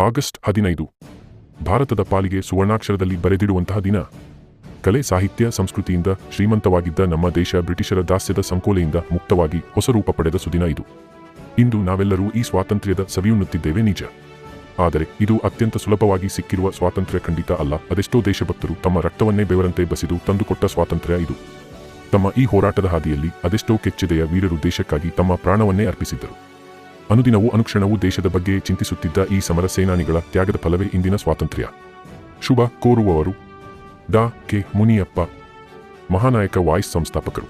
August ಹದಿನೈದು. ಭಾರತದ ಪಾಲಿಗೆ ಸುವರ್ಣಾಕ್ಷರದಲ್ಲಿ ಬರೆದಿಡುವಂತಹ ದಿನ. ಕಲೆ, ಸಾಹಿತ್ಯ, ಸಂಸ್ಕೃತಿಯಿಂದ ಶ್ರೀಮಂತವಾಗಿದ್ದ ನಮ್ಮ ದೇಶ ಬ್ರಿಟಿಷರ ದಾಸ್ಯದ ಸಂಕೋಲೆಯಿಂದ ಮುಕ್ತವಾಗಿ ಹೊಸ ರೂಪ ಪಡೆದ ಸುದಿನ ಇದು. ಇಂದು ನಾವೆಲ್ಲರೂ ಈ ಸ್ವಾತಂತ್ರ್ಯದ ಸವಿಯುಣ್ಣುತ್ತಿದ್ದೇವೆ ನಿಜ. ಆದರೆ ಇದು ಅತ್ಯಂತ ಸುಲಭವಾಗಿ ಸಿಕ್ಕಿರುವ ಸ್ವಾತಂತ್ರ್ಯ ಖಂಡಿತ ಅಲ್ಲ. ಅದೆಷ್ಟೋ ದೇಶಭಕ್ತರು ತಮ್ಮ ರಕ್ತವನ್ನೇ ಬೆವರಂತೆ ಬಸಿದು ತಂದುಕೊಟ್ಟ ಸ್ವಾತಂತ್ರ್ಯ ಇದು. ತಮ್ಮ ಈ ಹೋರಾಟದ ಹಾದಿಯಲ್ಲಿ ಅದೆಷ್ಟೋ ಕೆಚ್ಚೆದೆಯ ವೀರರು ದೇಶಕ್ಕಾಗಿ ತಮ್ಮ ಪ್ರಾಣವನ್ನೇ ಅರ್ಪಿಸಿದ್ದರು. ಅನುದಿನವೂ ಅನುಕ್ಷಣವೂ ದೇಶದ ಬಗ್ಗೆ ಚಿಂತಿಸುತ್ತಿದ್ದ ಈ ಸಮರ ಸೇನಾನಿಗಳ ತ್ಯಾಗದ ಫಲವೇ ಇಂದಿನ ಸ್ವಾತಂತ್ರ್ಯ. ಶುಭ ಕೋರುವವರು ಡಾ ಕೆ ಮುನಿಯಪ್ಪ, ಮಹಾನಾಯಕ ವಾಯ್ಸ್ ಸಂಸ್ಥಾಪಕರು.